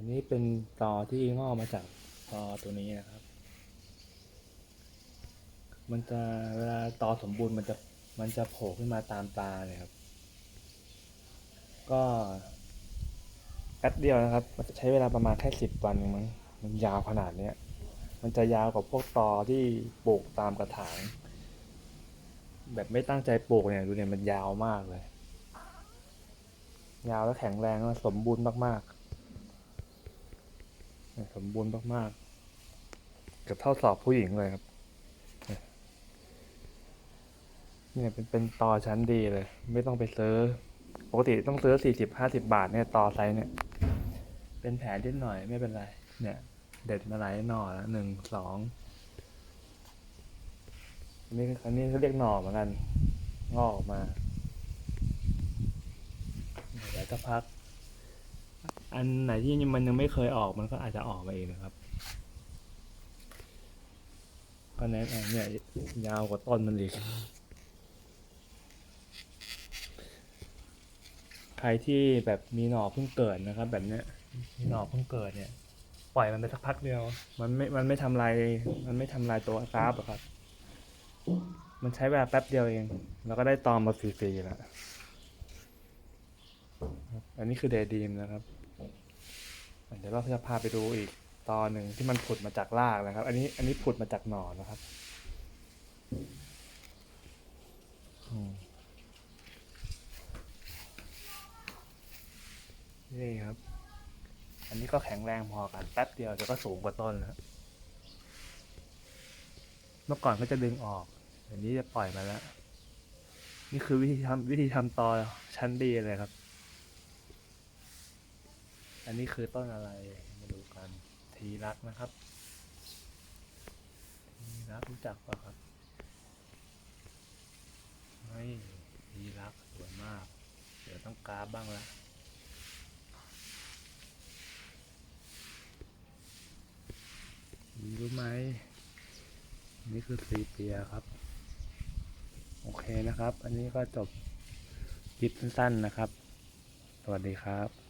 อันนี้เป็นตอที่งอกมาจากตอตัวนี้นะครับ มันจะเวลาตอสมบูรณ์มันจะมันจะโผล่ขึ้นมาตามตาเลยครับ ก็แป๊บเดียวนะครับ มันจะใช้เวลาประมาณแค่สิบวันมั้งมันยาวขนาดเนี้ย มันจะยาวกว่าพวกตอที่ปลูกตามกระถาง แบบไม่ตั้งใจปลูกเนี่ยดูเนี่ยมันยาวมากเลย ยาวและแข็งแรงและสมบูรณ์มากๆ สมบูรณ์มากๆเกือบเท่าศอกผู้หญิงเลยครับเนี่ยเป็นเป็นตอชั้นดีเลย ไม่ต้องไปซื้อ ปกติต้องซื้อสี่สิบห้าสิบาทเนี่ยตอไซส์เนี่ย เป็นแผลนิดหน่อยไม่เป็นไร เนี่ย เด็ดมาหลายหน่อแล้วหนึ่งสองอันนี้อันนี้เขาเรียกหน่อเหมือนกัน งอกออกมาเดี๋ยวจะพัก อันไหนที่มันยังไม่เคยออกมันก็อาจจะออกมาเองนะครับก็แนะนำเนี่ยยาวกว่าต้นมันอีก ใครที่แบบมีหน่อเพิ่งเกิดนะครับ แบบเนี้ยมีหน่อเพิ่งเกิดเนี่ย ปล่อยมันไปสักพักเดียว มันไม่ มันไม่ทำลาย มันไม่ทำลายตัวกราฟหรอครับ มันใช้เวลาแป๊บเดียวเอง แล้วก็ได้ตอมมาฟรีๆแล้วอันนี้คือเดดีมนะครับ เดี๋ยวเราจะพาไปดูอีกตอนหนึ่งที่มันผุดมาจากรากนะครับ อันนี้อันนี้ผุดมาจากหนอนนะครับนี่ครับ อันนี้ก็แข็งแรงพอกันแป๊บเดียวเดี๋ยวก็สูงกว่าต้นแล้วเมื่อก่อนก็จะดึงออกเดี๋ยวนี้จะปล่อยมาแล้ว นี่คือวิธีทำวิธีทำตอชั้นดีเลยครับ อันนี้คือต้นอะไรมาดูกันทีรักนะครับทีรักรู้จักปะครับไม่ทีรักสวยมาก เดี๋ยวต้องกราฟบ้างละมีรู้ไหมนี่คือซีเปียครับ โอเคนะครับ อันนี้ก็จบคลิปสั้นๆนะครับ สวัสดีครับ